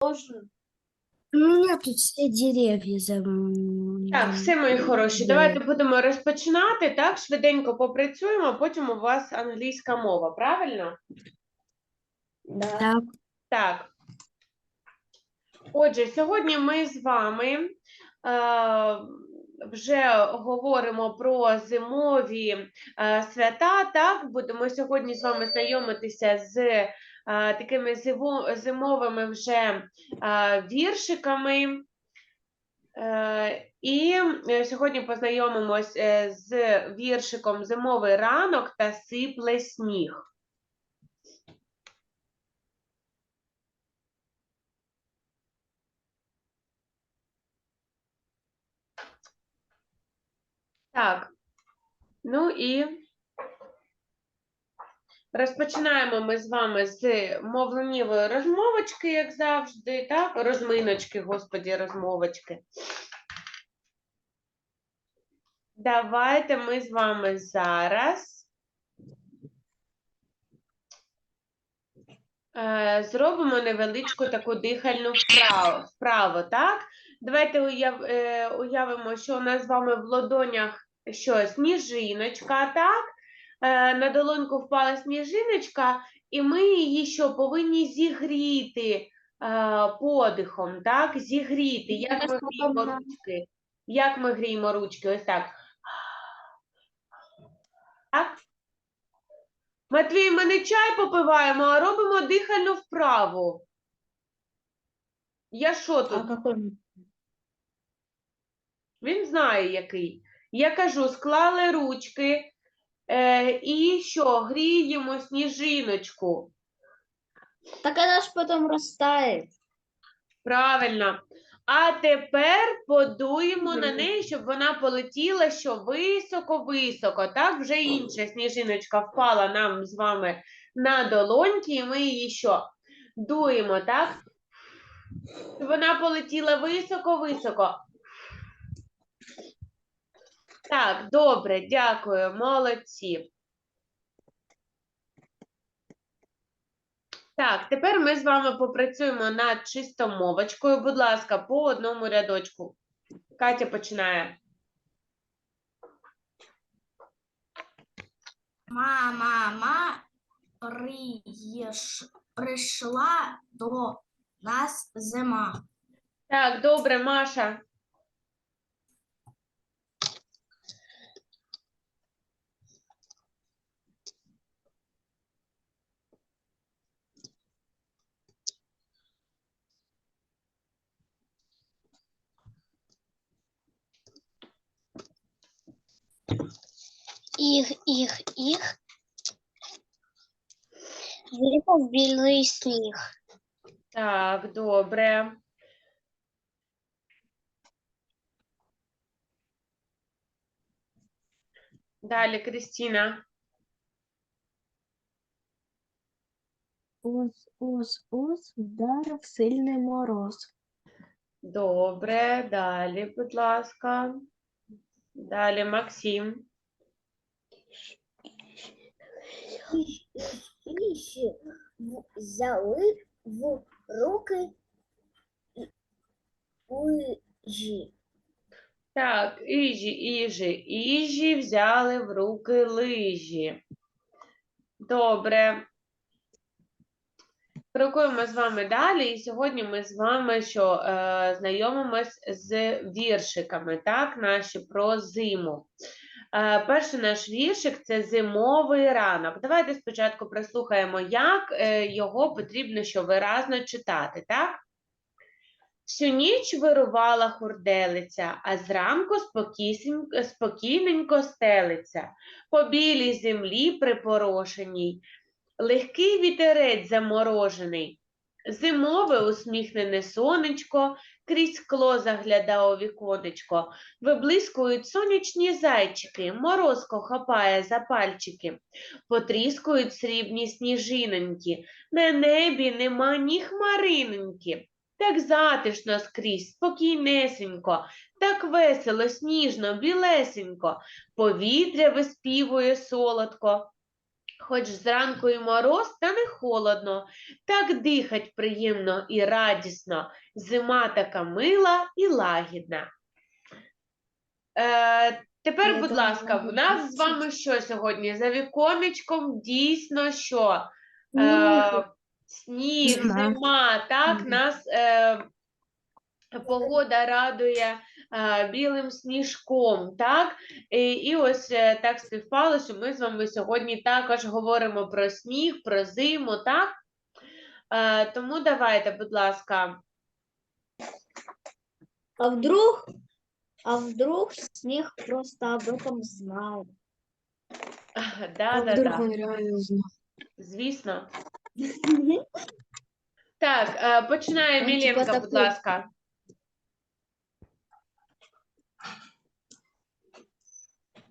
Можно? У меня тут все деревья за... Так, все мої хороші, давайте будемо розпочинати, так, швиденько попрацюємо, а потім у вас англійська мова, правильно? Так, Так. Отже, сьогодні ми з вами е, вже говоримо про зимові е, свята. Так, будемо сьогодні з вами знайомитися з такими зимовими вже віршиками. Е, І е, сьогодні познайомимось е, з віршиком Зимовий ранок та сипле сніг. Так, ну і розпочинаємо ми з вами з мовленнєвої розмовочки, як завжди, так? Розминочки, господі, розмовочки. Давайте ми з вами зараз е, зробимо невеличку таку дихальну вправу, вправу так? Давайте е, уявимо, що у нас з вами в ладонях що, сніжиночка, так? Е, на долоньку впала сніжиночка, і ми її що, повинні зігріти е, подихом, так? Зігріти. Як ми гріємо ручки? Як ми гріємо ручки? Ось так. Так? Матвій, ми не чай попиваємо, а робимо дихальну вправу. Я що тут? А? Він знає, який. Я кажу, склали ручки е, і що, гріємо сніжиночку. Так она ж потом растает. Правильно. А тепер подуємо на неї, щоб вона полетіла що високо-високо. Так, вже інша сніжиночка впала нам з вами на долоньки, і ми її що? Дуємо, так? Вона полетіла високо-високо. Так, добре, дякую, молодці. Так, тепер ми з вами попрацюємо над чистомовочкою. Будь ласка, по одному рядочку. Катя починає. Мама, приїш... прийшла до нас зима. Так, добре, Маша. Їх, їх, їх. Випав білий сніг. Так, добре. Далі, Крістіна. Ус, ус, ус, вдарив сильний мороз. Добре, далі, будь ласка. Далі, Максим. Інші взяли в руки лижі. Так, іжі, іжі, іжі взяли в руки лижі. Добре. Крокуємо з вами далі, і сьогодні ми з вами що, е, знайомимось з віршиками, так, наші про зиму. Е, перший наш віршик це зимовий ранок. Давайте спочатку прослухаємо, як е, його потрібно що виразно читати, так? Всю ніч вирувала хурделиця, а зранку спокійненько стелиться. По білій землі припорошеній, легкий вітерець заморожений. Зимове усміхнене сонечко крізь скло заглядає у віконечко. Виблискують сонячні зайчики, морозко хапає за пальчики. Потріскують срібні сніжиноньки, на небі нема ні хмариноньки. Так затишно скрізь, спокійнесенько, так весело, сніжно, білесенько, повітря виспівує солодко. Хоч зранку і мороз, та не холодно, так дихать приємно і радісно, зима така мила і лагідна. Е, тепер, Я будь ласка, в нас з вами що сьогодні? За віконечком дійсно що? Е, сніг, Зима. так, нас е, погода радує білим сніжком, так? І, і ось е, так співпало, що ми з вами сьогодні також говоримо про сніг, про зиму, так? Е, тому давайте, будь ласка, А вдруг, а вдруг снег просто об этом знал? да, да, да, реально знал? звісно. Так, е, починає Ну, Міленка, будь ласка.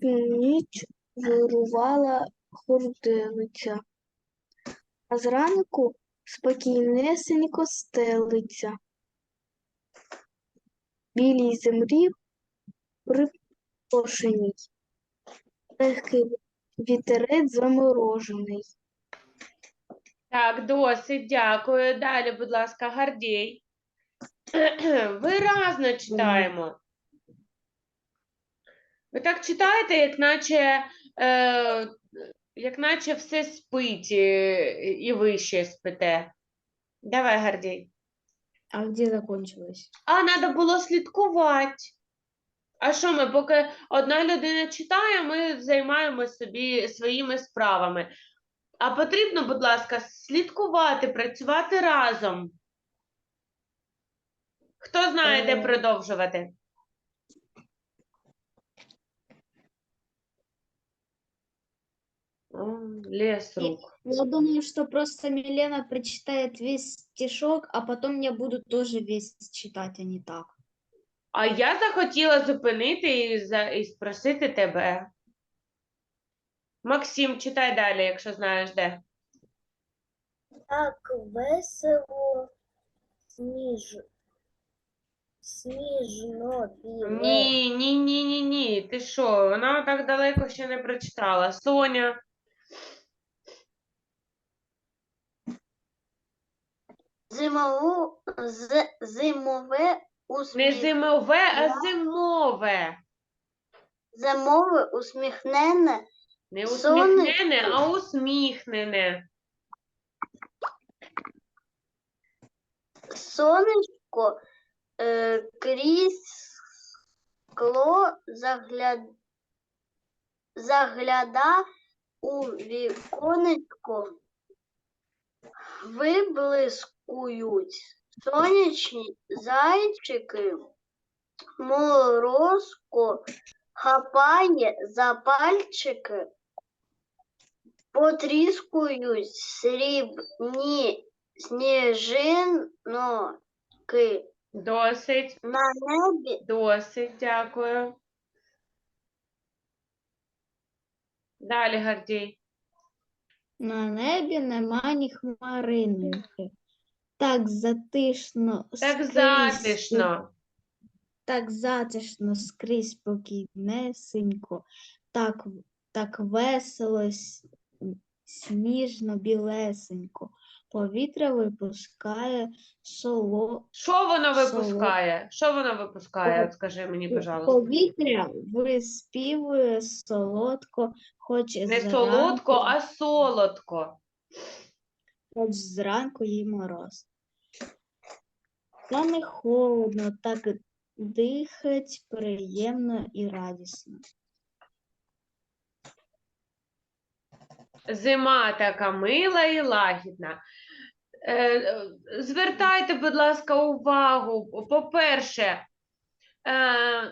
Ніч вирувала хурделиця, а зранку спокійнесенько стелиться. Білій землі припошеній, легкий вітерець заморожений. Так, досить, дякую. Далі, будь ласка, Гардій. Виразно читаємо. Ви так читаєте, як наче, е, як наче все спить е, і ви ще спите. Давай, Гардій. А где закончилось? А треба було слідкувати. А що ми, поки одна людина читає, ми займаємося собі своїми справами. А потрібно, будь ласка, слідкувати, працювати разом. Хто знає, де Е. продовжувати? Лес рук. Я думаю, что просто Милена прочитает весь стишок, а потом я буду тоже весь читать, а не так. А я захотіла зупинити і, за, і спросити тебе. Максим, читай далі, якщо знаєш де. Так весело сніж. Сніжно біле. Ні, ні, ні, ні, ні. Ти що? Вона так далеко ще не прочитала. Соня. Зимову, з, зимове Не усміх... зимове, а зимове. зимове усміхнене Не Сонечко. усміхнене, а усміхнене. сонечко е, крізь скло загляд... загляда у віконечко, виблискують сонячні зайчики, морозко хапає за пальчики, потріскують срібні сніжинки Досить, на небі досить, дякую. Далі, Гордій. На небі нема ні хмаринки. Так затишно Так скрізь, затишно. Так затишно скрізь спокійнесенько, так, так весело, сніжно, білесенько. Повітря випускає соло, Що воно випускає? Що воно випускає? От скажи мені, пожалуйста. повітря виспівує солодко, хоч Не зранку, солодко, а солодко. хоч зранку їй мороз. Та не холодно, так дихать приємно і радісно. Зима така мила і лагідна. Е, е, Звертайте, будь ласка, увагу. По-перше, е,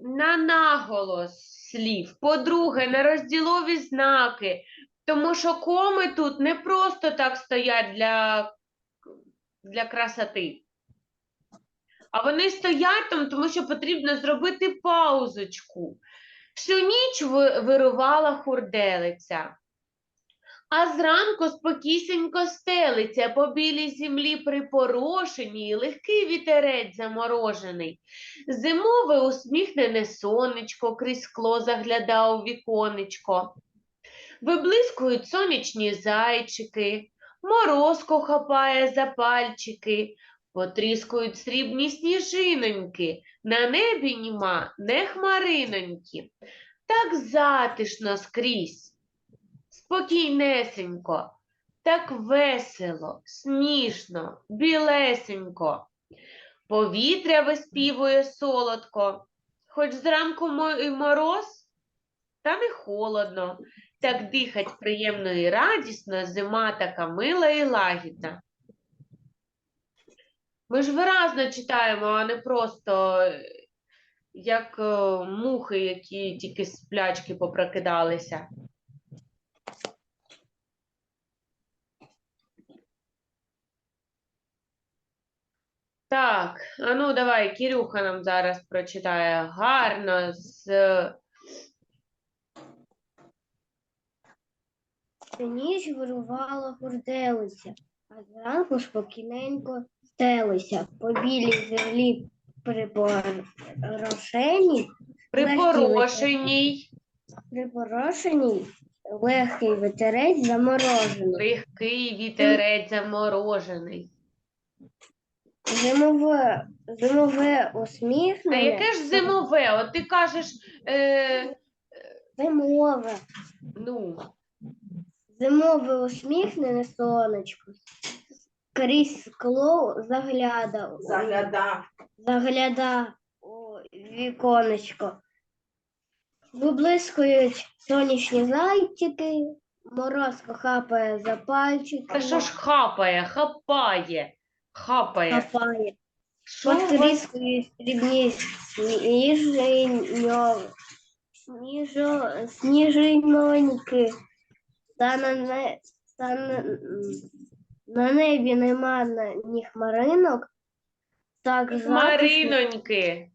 на наголос слів. По-друге, на розділові знаки. Тому що коми тут не просто так стоять для, для красоти. А вони стоять там, тому що потрібно зробити паузочку. Всю ніч вирувала хурделиця. А зранку спокійсенько стелиться по білій землі припорошеній, легкий вітерець заморожений. Зимове усміхнене сонечко крізь скло заглядав віконечко. Виблискують сонячні зайчики, морозко хапає за пальчики, потріскують срібні сніжиноньки, на небі німа не хмариноньки. Так затишно скрізь, спокійнесенько, так весело, сніжно, білесенько. Повітря виспівує солодко, хоч зранку мо- і мороз, та не холодно. Так дихать приємно і радісно, зима така мила і лагідна. Ми ж виразно читаємо, а не просто як е, мухи, які тільки з сплячки попрокидалися. Так, а ну давай, Кирюха нам зараз прочитає гарно з Всю ніч вирувало гурделися, а зранку спокійненько стелися. По білій землі припорошеній, припорошеній, припорошеній легкий ветерець заморожений. легкий вітерець заморожений. Зимове, зимове А яке ж зимове? От ти кажеш, е, Зимове. ну, Зимове усміхнене сонечко. Крізь скло загляда. Загляда. загляда у віконечко. Виблискують сонячні зайчики, морозко хапає за пальчики, та що ж хапає, хапає, хапає. хапає, Що потріскують сніженьо, сніжо, сніжиноньки, та на, не, та на, на небі нема на- ні хмаринок, так затишно Мариноньки.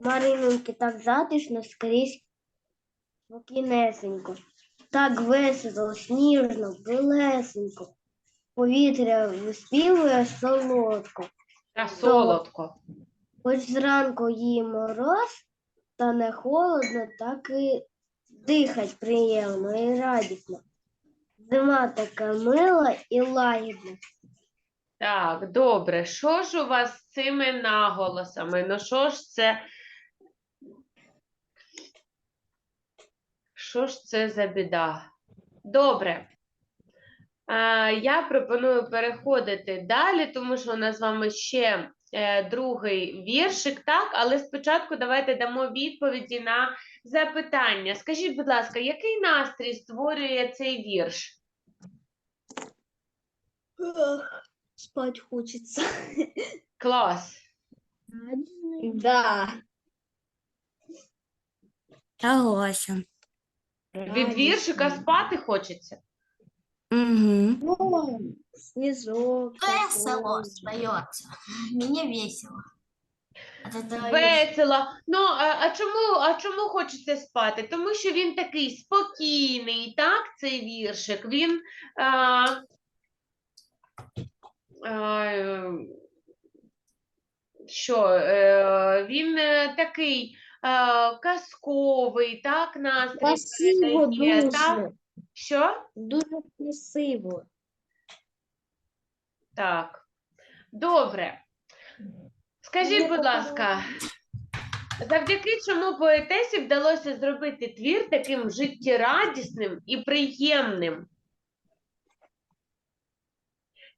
Мариноньки так затишно скрізь спокійнесенько. Так весело, сніжно, білесенько. Повітря виспівує солодко. Та солодко. Хоч зранку їй мороз, та не холодно, так і дихать приємно і радісно. Зима така мила і лагідна. Так, добре. Що ж у вас з цими наголосами? Ну що ж це? Що ж це за біда? Добре. Я пропоную переходити далі, тому що у нас з вами ще е, другий віршик, так? Але спочатку давайте дамо відповіді на запитання. Скажіть, будь ласка, який настрій створює цей вірш? Спать хочется. Клас. Да. Согласен. Від віршика спати хочеться. Угу. Ну, снежок. Весело такой. остается. Мне весело. От этого Весело. Ну, а, а чому, а чому хочеться спати? Тому що він такий спокійний, так, цей віршик. Він а, а, е, що, е, він е, такий а, казковий, так, настрій Красиво передає, так? Що? Дуже красиво. Так. Добре. Скажіть, будь ласка, завдяки чому поетесі вдалося зробити твір таким життєрадісним і приємним?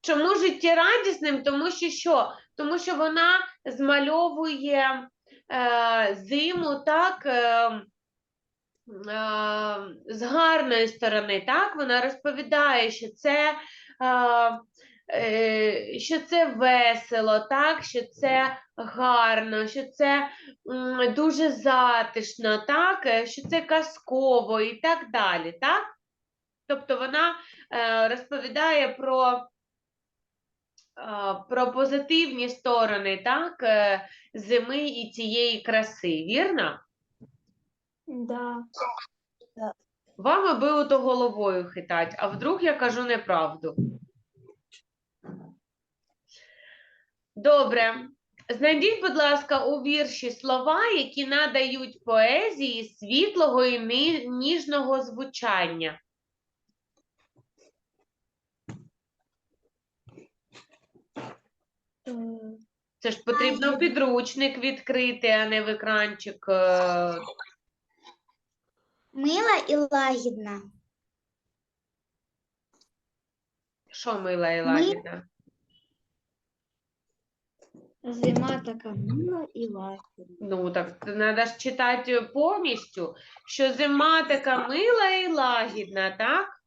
Чому життєрадісним? Тому що що? Тому що вона змальовує е, зиму так. Е, з гарної сторони, так? Вона розповідає, що це, е, е, що це весело, так? Що це гарно, що це дуже затишно, так? е, Що це казково і так далі, так? Тобто вона е, розповідає про, е, про позитивні сторони, так? е, Зими і цієї краси, вірно? Да. Вам аби ото головою хитать, а вдруг я кажу неправду. Добре. Знайдіть, будь ласка, у вірші слова, які надають поезії світлого і ніжного звучання. Це ж потрібно підручник відкрити, а не в екранчик. Мила і лагідна. Що мила і лагідна? Зима така мила і лагідна. Ну, так треба ж читати повністю, що зима така мила і лагідна, так?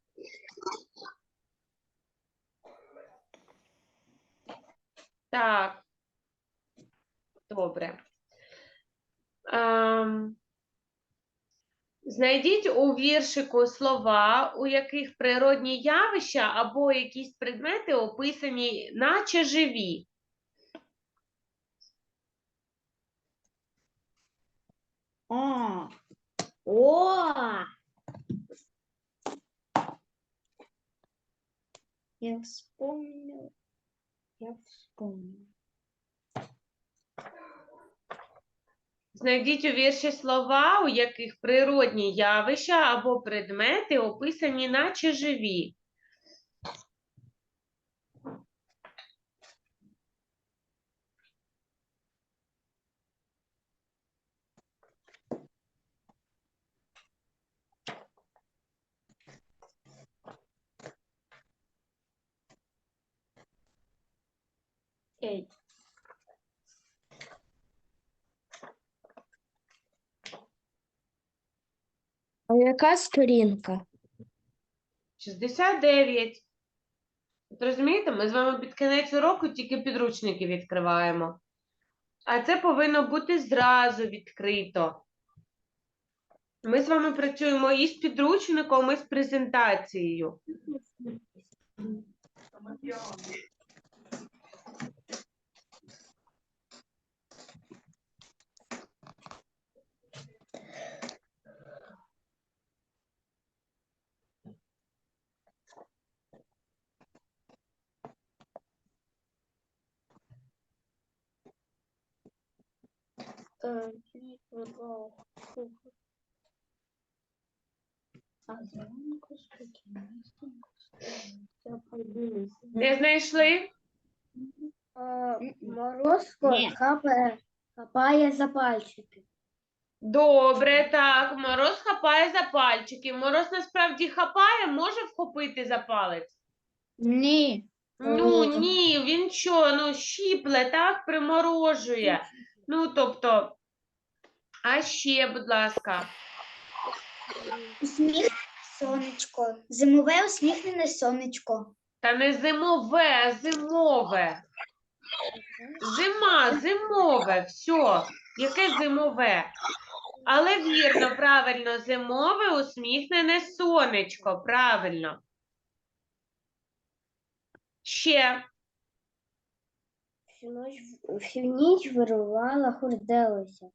Так. Добре. Ем, Знайдіть у віршику слова, у яких природні явища або якісь предмети описані, наче живі. А. О! Я вспомнил. Я вспомнил. Знайдіть у вірші слова, у яких природні явища або предмети описані наче живі. Ей. Яка сторінка? 69. От розумієте, ми з вами під кінець уроку тільки підручники відкриваємо. А це повинно бути зразу відкрито. Ми з вами працюємо і з підручником, і з презентацією. А. Я. Не знайшли? Мороз Ні. хапає, хапає за пальчики. Добре, так. Мороз хапає за пальчики. Мороз насправді хапає, може вхопити за палець. Ні. Ну Ні. ні, він що, ну щіпле, так, приморожує. Ну, тобто, а ще, будь ласка, Усміх сонечко. Зимове усміхнене сонечко. та не зимове, а зимове. Зима, зимове, все. Яке зимове? Але вірно, правильно, зимове усміхнене сонечко, правильно. Ще. Всю ніч, всю ніч вирувала, хурделася.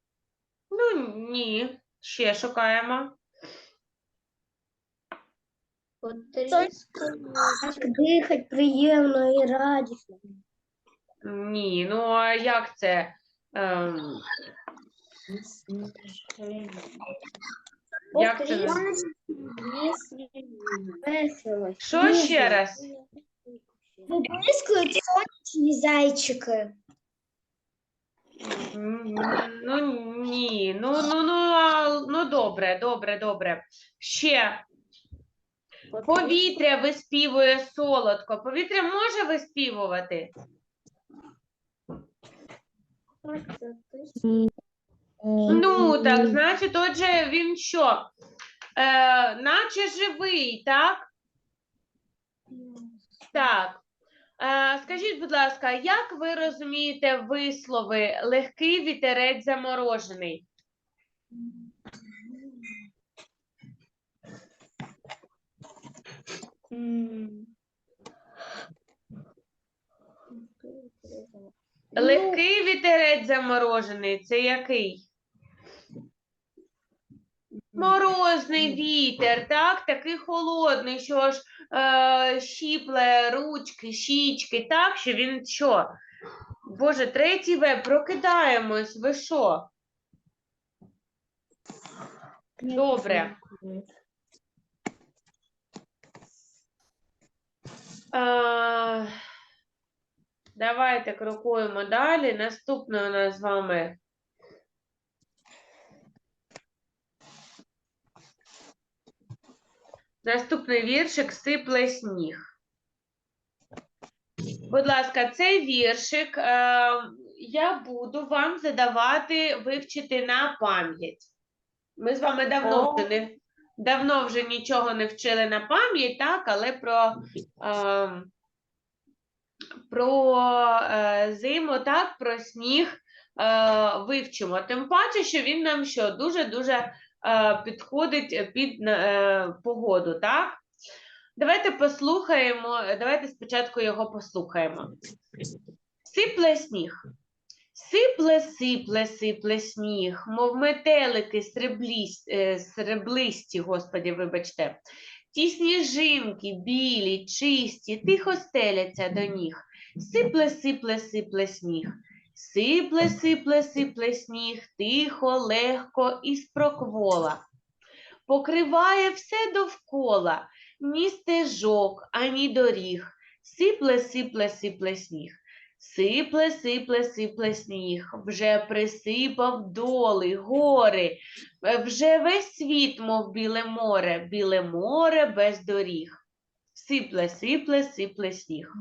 Ну, ні. Ще шукаємо. Дихать приємно і радісно. Ні, ну а як це? Ем, як це? наз- Весело. Що ще раз? Блискують сонячні зайчики. Ну ні, ну ну ну ну добре, добре, добре. Ще повітря виспівує солодко. Повітря може виспівувати? Ну так, значить, отже, він що? Е, наче живий, так? Так. Е, скажіть, будь ласка, як ви розумієте вислови легкий вітерець заморожений? Легкий вітерець заморожений це який? Морозний вітер, так? Такий холодний, що ж е, щіпле ручки, щічки, так, що він що? Боже, третій В, прокидаємось, ви що? Добре. А, давайте крокуємо далі. Наступне у нас з вами. Наступний віршик сипле сніг. Будь ласка, цей віршик е, я буду вам задавати вивчити на пам'ять. Ми з вами давно вже не давно вже нічого не вчили на пам'ять, так, але про, е, про е, зиму, так, про сніг е, вивчимо. Тим паче, що він нам що дуже-дуже підходить під е, погоду, так? Давайте послухаємо, давайте спочатку його послухаємо. Сипле сніг. Сипле, сипле, сипле сніг, мов метелики сребліс- е, среблисті, господі, вибачте. Ті сніжинки білі, чисті, тихо стеляться до ніг. Сипле, сипле, сипле сніг. Сипле, сипле, сипле сніг, тихо, легко і спроквола. Покриває все довкола, ні стежок, ані доріг. Сипле, сипле, сипле сніг. Сипле, сипле, сипле сніг, вже присипав доли, гори, вже весь світ, мов біле море, біле море без доріг. Сипле, сипле, сипле сніг.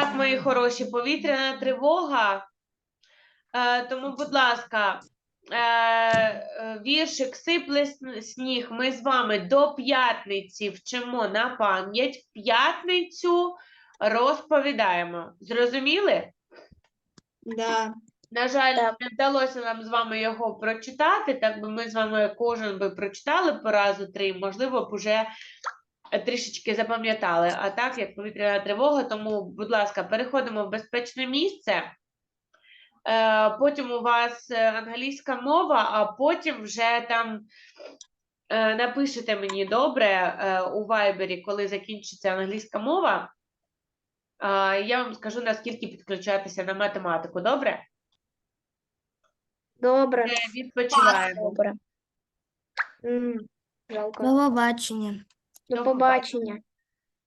Так, мої хороші, повітряна тривога. Е, тому, будь ласка, е, е, віршик Сипле сніг. Ми з вами до п'ятниці вчимо на пам'ять. В п'ятницю розповідаємо. Зрозуміли? Да. На жаль, Так. не вдалося нам з вами його прочитати, так би ми з вами кожен би прочитали по разу три, можливо б уже трішечки запам'ятали. А так, як повітряна тривога, тому, будь ласка, переходимо в безпечне місце. Е, Потім у вас е, англійська мова, а потім вже там е, напишете мені добре у Вайбері, коли закінчиться англійська мова. Я вам скажу, наскільки підключатися на математику. Добре? Добре. Відпочиваємо. Добре. Жалко. До побачення. До побачення.